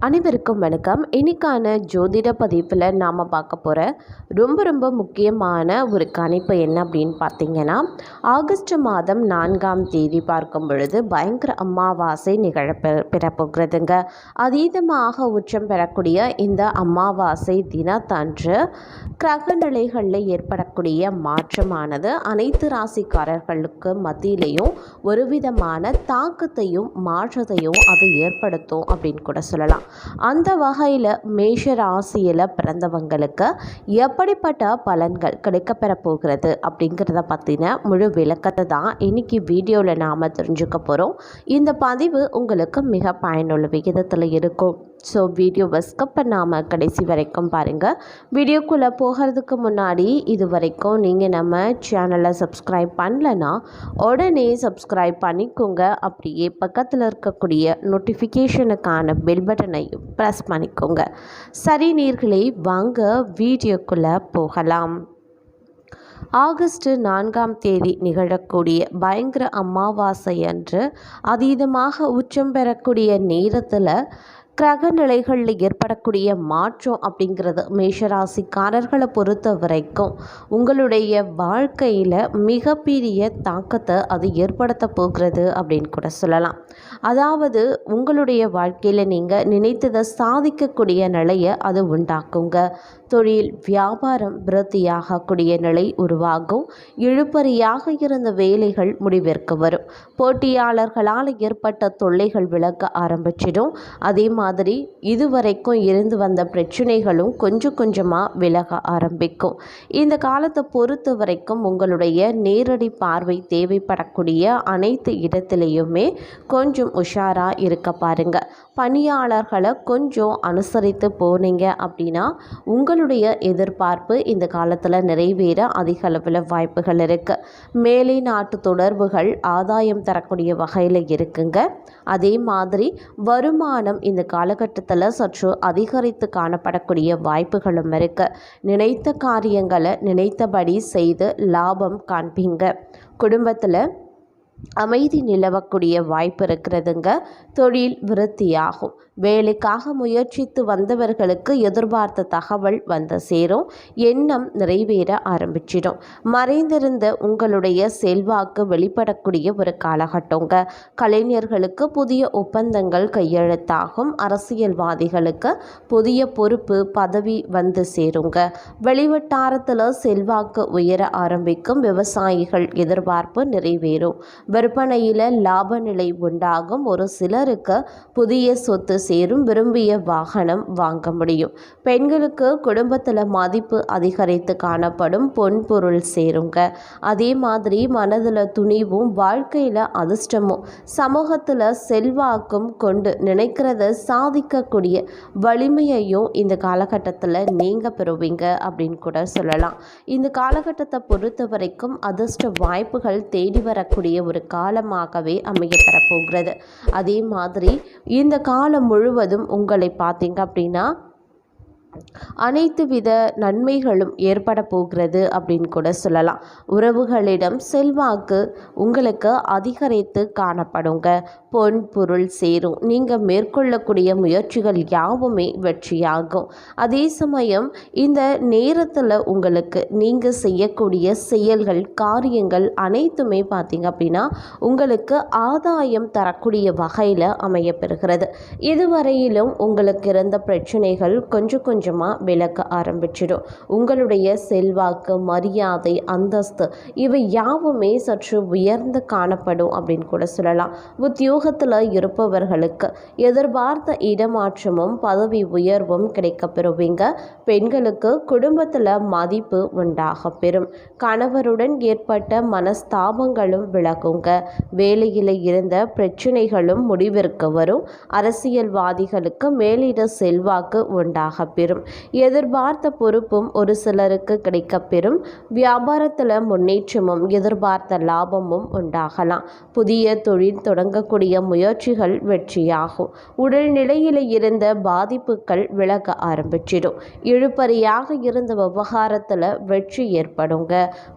அனைவருக்கும் வணக்கம். இன்னைக்கான ஜோதிட பதிப்பில் நாம் பார்க்க போகிற ரொம்ப ரொம்ப முக்கியமான ஒரு கணிப்பு என்ன அப்படின்னு பார்த்தீங்கன்னா ஆகஸ்ட் மாதம் நான்காம் தேதி பார்க்கும் பொழுது பயங்கர அமாவாசை நிகழ பெ- பெறப்போகிறதுங்க. அதீதமாக உச்சம் பெறக்கூடிய இந்த அமாவாசை தினத்தன்று கிரக நிலைகளில் ஏற்படக்கூடிய மாற்றமானது அனைத்து ராசிக்காரர்களுக்கு மத்தியிலையும் ஒரு விதமான தாக்கத்தையும் மாற்றத்தையும் அது ஏற்படுத்தும் அப்படின்னு கூட சொல்லலாம். அந்த வகையில் மேஷ ராசியில் பிறந்தவங்களுக்கு எப்படிப்பட்ட பலன்கள் கிடைக்கப்பெற போகிறது அப்படிங்கிறத பற்றின முழு விளக்கத்தை தான் இன்னைக்கு வீடியோவில் நாம் தெரிஞ்சுக்க போகிறோம் இந்த பதிவு உங்களுக்கு மிக பயனுள்ள விகிதத்தில் இருக்கும். ஸோ வீடியோவை ஸ்கப் பண்ணாமல் கடைசி வரைக்கும் பாருங்கள் வீடியோக்குள்ளே போகிறதுக்கு முன்னாடி இது வரைக்கும் நீங்கள் நம்ம சேனலை சப்ஸ்கிரைப் பண்ணலன்னா உடனே சப்ஸ்கிரைப் பண்ணிக்கோங்க. அப்படியே பக்கத்தில் இருக்கக்கூடிய நோட்டிஃபிகேஷனுக்கான பெல் பட்டனையும் ப்ரெஸ் பண்ணிக்கோங்க. சரி நீர்களே வாங்க வீடியோக்குள்ளே போகலாம். ஆகஸ்ட் நான்காம் தேதி நிகழக்கூடிய பயங்கர அமாவாசை அன்று அதீதமாக உச்சம் பெறக்கூடிய நேரத்தில் கிரக நிலைகளில் ஏற்படக்கூடிய மாற்றம் அப்படிங்கிறது மேஷராசிக்காரர்களை பொறுத்த வரைக்கும் உங்களுடைய வாழ்க்கையில் மிகப்பெரிய தாக்கத்தை அது ஏற்படுத்த போகிறது அப்படின்னு கூட சொல்லலாம். அதாவது உங்களுடைய வாழ்க்கையில் நீங்கள் நினைத்ததை சாதிக்கக்கூடிய நிலையை அது உண்டாக்குங்க. தொழில் வியாபாரம் விருத்தியாகக்கூடிய நிலை உருவாகும். இழுபறியாக இருந்த வேலைகள் முடிவிற்கு வரும். போட்டியாளர்களால் ஏற்பட்ட தொல்லைகள் விளக்க ஆரம்பிச்சிடும். அதே மாதிரி இதுவரைக்கும் இருந்து வந்த பிரச்சனைகளும் கொஞ்சம் கொஞ்சமாக விலக ஆரம்பிக்கும். இந்த காலத்தை பொறுத்த வரைக்கும் உங்களுடைய நேரடி பார்வை தேவைப்படக்கூடிய அனைத்து இடத்துலையுமே கொஞ்சம் உஷாராக இருக்க பாருங்கள் பணியாளர்களை கொஞ்சம் அனுசரித்து போனீங்க அப்படின்னா உங்களுடைய எதிர்பார்ப்பு இந்த காலத்தில் நிறைவேற அதிக அளவில் வாய்ப்புகள் இருக்குது மேலை நாட்டு தொடர்புகள் ஆதாயம் தரக்கூடிய வகையில் இருக்குங்க. அதே மாதிரி வருமானம் இந்த காலகட்டத்தில் சற்று அதிகரித்து காணப்படக்கூடிய வாய்ப்புகளும் இருக்குது நினைத்த காரியங்களை நினைத்தபடி செய்து லாபம் காண்பீங்க. குடும்பத்தில் அமைதி நிலவக்கூடிய வாய்ப்பு இருக்கிறதுங்க. தொழில் விருத்தியாகும். வேலைக்காக முயற்சித்து வந்தவர்களுக்கு எதிர்பார்த்த தகவல் வந்து சேரும். எண்ணம் நிறைவேற ஆரம்பிச்சிடும். மறைந்திருந்த உங்களுடைய செல்வாக்கு வெளிப்படக்கூடிய ஒரு காலகட்டங்க. கலைஞர்களுக்கு புதிய ஒப்பந்தங்கள் கையெழுத்தாகும். அரசியல்வாதிகளுக்கு புதிய பொறுப்பு பதவி வந்து சேருங்க. வெளிவட்டாரத்தில் செல்வாக்கு உயர ஆரம்பிக்கும் விவசாயிகள் எதிர்பார்ப்பு நிறைவேறும். விற்பனையில் லாப நிலை உண்டாகும். ஒரு சிலருக்கு புதிய சொத்து சேரும் விரும்பிய வாகனம் வாங்க முடியும். பெண்களுக்கு குடும்பத்தில் மதிப்பு அதிகரித்து காணப்படும் பொன் பொருள் சேருங்க. அதே மாதிரி மனதில் துணிவும் வாழ்க்கையில் அதிர்ஷ்டமும் சமூகத்தில் செல்வாக்கும் கொண்டு நினைக்கிறத சாதிக்கக்கூடிய வலிமையையும் இந்த காலகட்டத்தில் நீங்கள் பெறுவீங்க அப்படின்னு கூட சொல்லலாம். இந்த காலகட்டத்தை பொறுத்த வரைக்கும் அதிர்ஷ்ட வாய்ப்புகள் தேடி வரக்கூடிய ஒரு காலமாகவே அமையப்பெறப் போகிறது. அதே மாதிரி இந்த காலம் முழுவதும் உங்களை பார்த்தீங்க அப்படின்னா அனைத்து வித நன்மைகளும் ஏற்பட போகிறது அப்படின்னு கூட சொல்லலாம். உறவுகளிடம் செல்வாக்கு உங்களுக்கு அதிகரித்து காணப்படுங்க. பொன் பொருள் சேரும். நீங்கள் மேற்கொள்ளக்கூடிய முயற்சிகள் யாவுமே வெற்றியாகும். அதே சமயம் இந்த நேரத்தில் உங்களுக்கு நீங்கள் செய்யக்கூடிய செயல்கள் காரியங்கள் அனைத்துமே பார்த்தீங்க அப்படின்னா உங்களுக்கு ஆதாயம் தரக்கூடிய வகையில் அமையப்பெறுகிறது. இதுவரையிலும் உங்களுக்கு இருந்த பிரச்சனைகள் கொஞ்சம் கொஞ்சமாக விளக்க ஆரம்பிச்சிடும். உங்களுடைய செல்வாக்கு மரியாதை அந்தஸ்து இவை யாவுமே சற்று உயர்ந்து காணப்படும் அப்படின்னு கூட சொல்லலாம். உத்தியோகத்தில் இருப்பவர்களுக்கு எதிர்பார்த்த இடமாற்றமும் பதவி உயர்வும் கிடைக்க பெறுவீங்க பெண்களுக்கு குடும்பத்தில் மதிப்பு உண்டாக பெறும் கணவருடன் ஏற்பட்ட மனஸ்தாபங்களும் விலகுங்க. வேலையில் இருந்த பிரச்சனைகளும் முடிவிற்கு வரும். அரசியல்வாதிகளுக்கு மேலிட செல்வாக்கு உண்டாக பெறும் எதிர்பார்த்த பொறுப்பும் ஒரு சிலருக்கு கிடைக்கப்பெறும். வியாபாரத்தில் முன்னேற்றமும் எதிர்பார்த்த லாபமும் உண்டாகலாம். புதிய தொழில் தொடங்கக்கூடிய செய்யக்கூடிய முயற்சிகள் வெற்றியாகும். உடல்நிலையில் இருந்த பாதிப்புகள் விலக ஆரம்பிச்சிடும். இழுபறியாக இருந்த விவகாரத்தில் வெற்றி ஏற்படுங்க.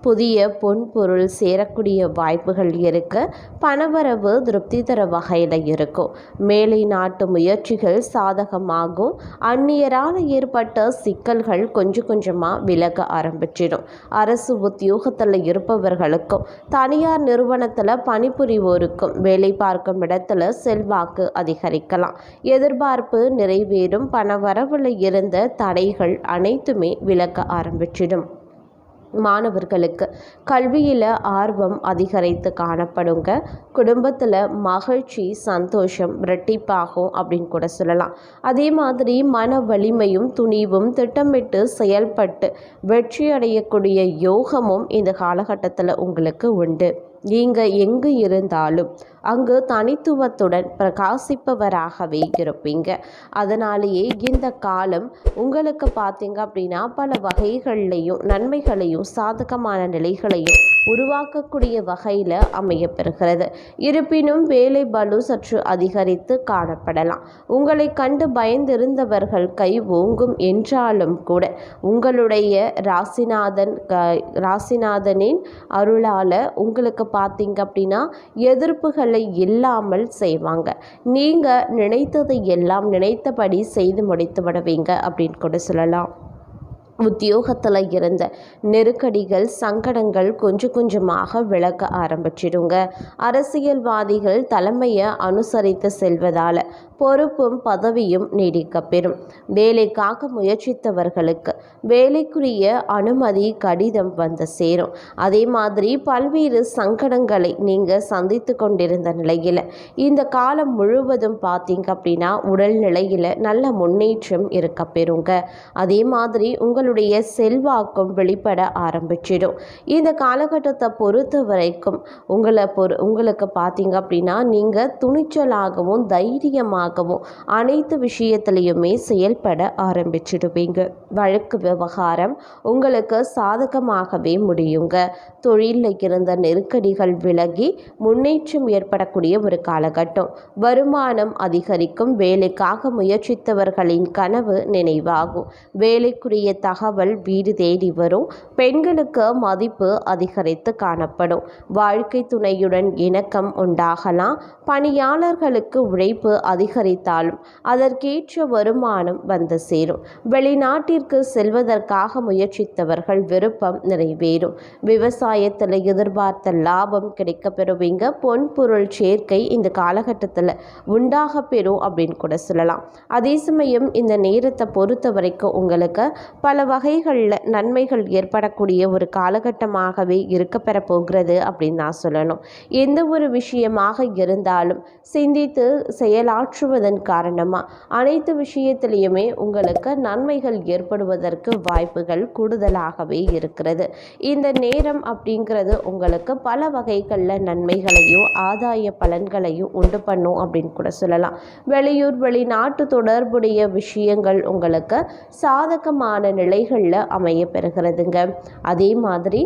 புதிய பொன் பொருள் சேரக்கூடிய வாய்ப்புகள் இருக்க. பணவரவு திருப்தி தர வகையில் இருக்கும். மேலை நாட்டு முயற்சிகள் சாதகமாகும். அந்நியரால் ஏற்பட்ட சிக்கல்கள் கொஞ்சம் கொஞ்சமாக விலக ஆரம்பிச்சிடும். அரசு உத்தியோகத்தில் இருப்பவர்களுக்கும் தனியார் நிறுவனத்தில் பணிபுரிவோருக்கும் வேலை பார்க்கும் இடத்துல செல்வாக்கு அதிகரிக்கலாம். எதிர்பார்ப்பு நிறைவேறும். பண வரவில் இருந்த தடைகள் அனைத்துமே விலக்க ஆரம்பிச்சிடும். மாணவர்களுக்கு கல்வியில் ஆர்வம் அதிகரித்து காணப்படுங்க. குடும்பத்தில் மகிழ்ச்சி சந்தோஷம் ரெட்டிப்பாகும் அப்படின்னு கூட சொல்லலாம். அதே மாதிரி மன வலிமையும் துணிவும் திட்டமிட்டு செயல்பட்டு வெற்றி அடையக்கூடிய யோகமும் இந்த காலகட்டத்தில் உங்களுக்கு உண்டு. நீங்கள் எங்கு இருந்தாலும் அங்கு தனித்துவத்துடன் பிரகாசிப்பவராகவே இருப்பீங்க. அதனாலேயே இந்த காலம் உங்களுக்கு பார்த்தீங்க அப்படின்னா பல வகைகள்லையும் நன்மைகளையும் சாதகமான நிலைகளையும் உருவாக்கக்கூடிய வகையில் அமையப்பெறுகிறது. இருப்பினும் வேலை பலு சற்று அதிகரித்து காணப்படலாம். உங்களை கண்டு பயந்திருந்தவர்கள் கை ஓங்கும் என்றாலும் கூட உங்களுடைய ராசிநாதன் ராசிநாதனின் அருளால் உங்களுக்கு பார்த்தீங்க அப்படின்னா எதிர்ப்புகள் இல்லாமல் செய்வாங்க. நீங்கள் நினைத்ததை எல்லாம் நினைத்தபடி செய்து முடித்து விடுவீங்க அப்படின்னு கூட சொல்லலாம். உத்தியோகத்தில் இருந்த நெருக்கடிகள் சங்கடங்கள் கொஞ்சம் கொஞ்சமாக விளக்க ஆரம்பிச்சிடுங்க. அரசியல்வாதிகள் தலைமையை அனுசரித்து செல்வதால் பொறுப்பும் பதவியும் நீடிக்கப்பெறும் வேலைக்காக முயற்சித்தவர்களுக்கு வேலைக்குரிய அனுமதி கடிதம் வந்து சேரும். அதே மாதிரி பல்வேறு சங்கடங்களை நீங்கள் சந்தித்து கொண்டிருந்த நிலையில் இந்த காலம் முழுவதும் பார்த்தீங்க அப்படின்னா உடல் நிலையில் நல்ல முன்னேற்றம் இருக்க பெறுங்க அதே மாதிரி உங்களுடைய செல்வாக்கும் வெளிப்பட ஆரம்பிச்சிடும். இந்த காலகட்டத்தை பொறுத்த வரைக்கும் உங்களை பொறு உங்களுக்கு பார்த்தீங்க அப்படின்னா நீங்கள் துணிச்சலாகவும் தைரியமாகவும் அனைத்து விஷயத்திலையுமே செயல்பட ஆரம்பிச்சிடுவீங்க. வழக்கு விவகாரம் உங்களுக்கு சாதகமாகவே முடியுங்க. தொழிலில் இருந்த நெருக்கடிகள் விலகி முன்னேற்றம் ஏற்படக்கூடிய ஒரு காலகட்டம். வருமானம் அதிகரிக்கும் வேலைக்காக முயற்சித்தவர்களின் கனவு நினைவாகும். வேலைக்குரிய தகவல் வீடு தேடி வரும். பெண்களுக்கு மதிப்பு அதிகரித்து காணப்படும். வாழ்க்கை துணையுடன் இணக்கம் உண்டாகலாம். பணியாளர்களுக்கு உழைப்பு அதிகரித்தாலும் அதற்கேற்ற வருமானம் வந்து சேரும். வெளிநாட்டிற்கு செல்வதற்காக முயற்சித்தவர்கள் விருப்பம் நிறைவேறும். விவசாயத்தில் எதிர்பார்த்த லாபம் கிடைக்க பெறுவீங்க. பொன் பொருள் சேர்க்கை இந்த காலகட்டத்தில் உண்டாக பெறும் அப்படின்னு கூட சொல்லலாம். அதே சமயம் இந்த நேரத்தை பொறுத்த வரைக்கும் உங்களுக்கு பல வகைகளில் நன்மைகள் ஏற்படக்கூடிய ஒரு காலகட்டமாகவே இருக்க பெற போகிறது அப்படின்னு நான் சொல்லணும். எந்த ஒரு விஷயமாக இருந்தாலும் சிந்தித்து செயலாற்றுவதன் காரணமாக அனைத்து விஷயத்திலையுமே உங்களுக்கு நன்மைகள் ஏற்படுவதற்கு வாய்ப்புகள் கூடுதலாகவே இருக்கிறது. இந்த நேரம் அப்படிங்கிறது உங்களுக்கு பல வகைகளில் நன்மைகளையும் ஆதாய பலன்களையும் உண்டு பண்ணும் அப்படின்னு கூட சொல்லலாம். வெளியூர் வெளிநாட்டு தொடர்புடைய விஷயங்கள் உங்களுக்கு சாதகமான நிலைகளில் அமைய பெறுகிறதுங்க. அதே மாதிரி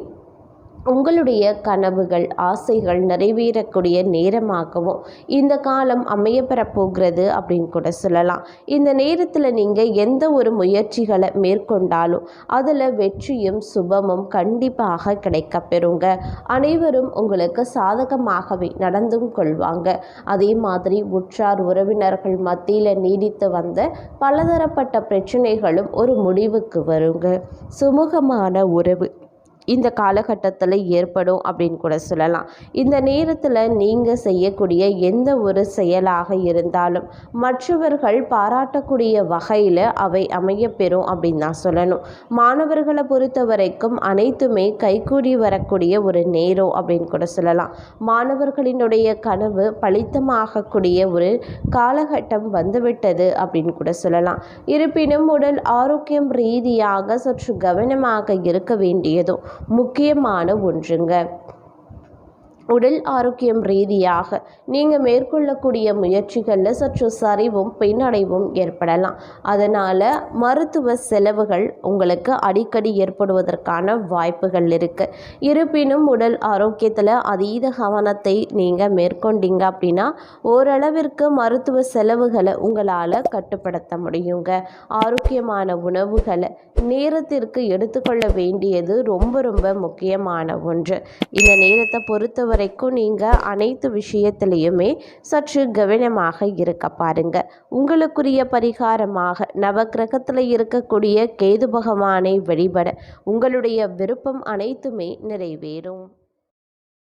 உங்களுடைய கனவுகள் ஆசைகள் நிறைவேறக்கூடிய நேரமாகவும் இந்த காலம் அமையப்பெறப் போகிறது அப்படின்னு கூட சொல்லலாம். இந்த நேரத்தில் நீங்கள் எந்த ஒரு முயற்சிகளை மேற்கொண்டாலும் அதில் வெற்றியும் சுபமும் கண்டிப்பாக கிடைக்கப்பெறுங்க. அனைவரும் உங்களுக்கு சாதகமாகவே நடந்தும் கொள்வாங்க. அதே மாதிரி உற்றார் உறவினர்கள் மத்தியில் நீடித்து வந்த பலதரப்பட்ட பிரச்சனைகளும் ஒரு முடிவுக்கு வருங்க. சுமூகமான உறவு. இந்த காலகட்டத்தில் ஏற்படும் அப்படின்னு கூட சொல்லலாம். இந்த நேரத்தில் நீங்கள் செய்யக்கூடிய எந்த ஒரு செயலாக இருந்தாலும் மற்றவர்கள் பாராட்டக்கூடிய வகையில் அவை அமையப்பெறும் அப்படின்னு தான் சொல்லணும். மாணவர்களை பொறுத்த வரைக்கும் அனைத்துமே கைகூடி வரக்கூடிய ஒரு நேரம் அப்படின்னு கூட சொல்லலாம். மாணவர்களினுடைய கனவு பளித்தமாகக்கூடிய ஒரு காலகட்டம் வந்துவிட்டது அப்படின்னு கூட சொல்லலாம். இருப்பினும் உடல் ஆரோக்கியம் ரீதியாக சற்று கவனமாக இருக்க வேண்டியதும் முக்கியமான ஒன்றுங்க. உடல் ஆரோக்கியம் ரீதியாக நீங்கள் மேற்கொள்ளக்கூடிய முயற்சிகளில் சற்று சரிவும் பின்னடைவும் ஏற்படலாம். அதனால் மருத்துவ செலவுகள் உங்களுக்கு அடிக்கடி ஏற்படுவதற்கான வாய்ப்புகள் இருக்குது இருப்பினும் உடல் ஆரோக்கியத்தில் அதீத கவனத்தை நீங்கள் மேற்கொண்டீங்க அப்படின்னா ஓரளவிற்கு மருத்துவ செலவுகளை உங்களால் கட்டுப்படுத்த முடியுங்க. ஆரோக்கியமான உணவுகளை நேரத்திற்கு எடுத்துக்கொள்ள வேண்டியது ரொம்ப ரொம்ப முக்கியமான ஒன்று. இந்த நேரத்தை பொறுத்தவரை வரைக்கும் நீங்கள் அனைத்து விஷயத்திலையுமே சற்று கவனமாக இருக்க பாருங்க. உங்களுக்குரிய பரிகாரமாக நவக்கிரகத்தில் இருக்கக்கூடிய கேது பகவானை வழிபட உங்களுடைய விருப்பம் அனைத்துமே நிறைவேறும்.